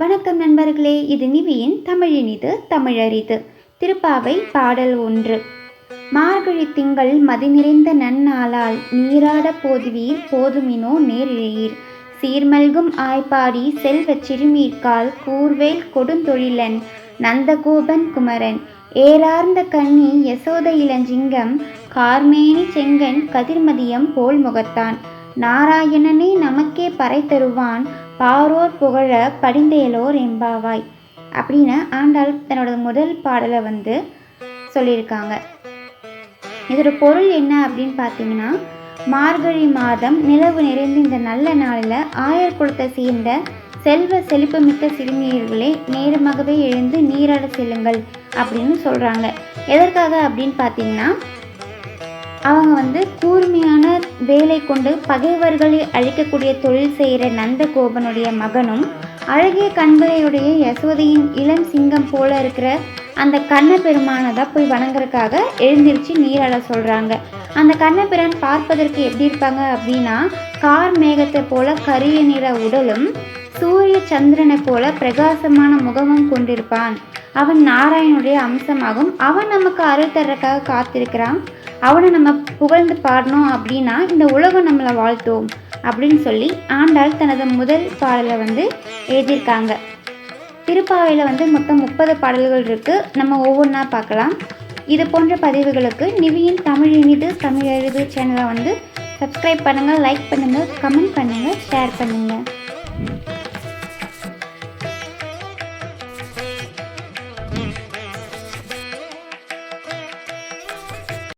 வணக்கம் நண்பர்களே இது நிவியின் தமிழினிது தமிழறிது திருப்பாவை பாடல் ஒன்று. மார்கழி திங்கள் மதி நிறைந்த நன்னாளால் நீராட போதுவீர் போதுமினோ நேரிழையீர். சீர்மல்கும் ஆய்ப்பாடி செல்வ சிறுமீர்கால் கூர்வேல் கொடுந்தொழிலன் நந்தகோபன் குமரன். ஏறார்ந்த கண்ணி யசோத இளஞ்சிங்கம் கார்மேனி செங்கன் கதிர்மதியம் போல் முகத்தான். நாராயணனே நமக்கே பறை தருவான் பாரோர் புகழ படிந்தேலோர் எம்பாவாய் அப்படின்னு ஆண்டாள் தன்னோட முதல் பாடலை வந்து சொல்லியிருக்காங்க. இதோட பொருள் என்ன அப்படின்னு பார்த்தீங்கன்னா மார்கழி மாதம் நிலவு நிறைந்த இந்த நல்ல நாளில் ஆயர் குளத்தை சேர்ந்த செல்வ செழிப்புமிக்க சிறுமியர்களே நேரமாகவே எழுந்து நீராட செல்லுங்கள் அப்படின்னு சொல்கிறாங்க எதற்காக அப்படின்னு பார்த்தீங்கன்னா அவங்க வந்து கூர்மையான வேலை கொண்டு பகைவர்களை அழிக்கக்கூடிய தொழில் செய்கிற நந்தகோபனுடைய மகனும் அழகிய கண்களையுடைய யசோதையின் இளம் சிங்கம் போல இருக்கிற அந்த கண்ணபெருமானை தான் போய் வணங்குறதுக்காக எழுந்திருச்சு நீராட சொல்கிறாங்க அந்த கண்ணபிரான் பார்ப்பதற்கு எப்படி இருப்பாங்க அப்படின்னா கார் மேகத்தை போல கரிய நிற உடலும் சூரிய சந்திரனை போல பிரகாசமான முகமும் கொண்டிருப்பான். அவன் நாராயணனுடைய அம்சமாகும். அவன் நமக்கு அருள் தர்றதுக்காக காத்திருக்கிறான். அவனை நம்ம புகழ்ந்து பாடணும் அப்படின்னா இந்த உலகம் நம்மளை வாழ்த்தோம் அப்படின்னு சொல்லி ஆண்டாள் தனது முதல் பாடலை வந்து எழுதியிருக்காங்க. திருப்பாவையில் வந்து மொத்தம் முப்பது பாடல்கள் இருக்குது நம்ம ஒவ்வொன்றா பார்க்கலாம். இது போன்ற பதிவுகளுக்கு நிவியின் தமிழ் இனிது தமிழ் எழுது சேனலை வந்து சப்ஸ்கிரைப் பண்ணுங்கள் லைக் பண்ணுங்கள் கமெண்ட் பண்ணுங்கள் ஷேர் பண்ணுங்கள்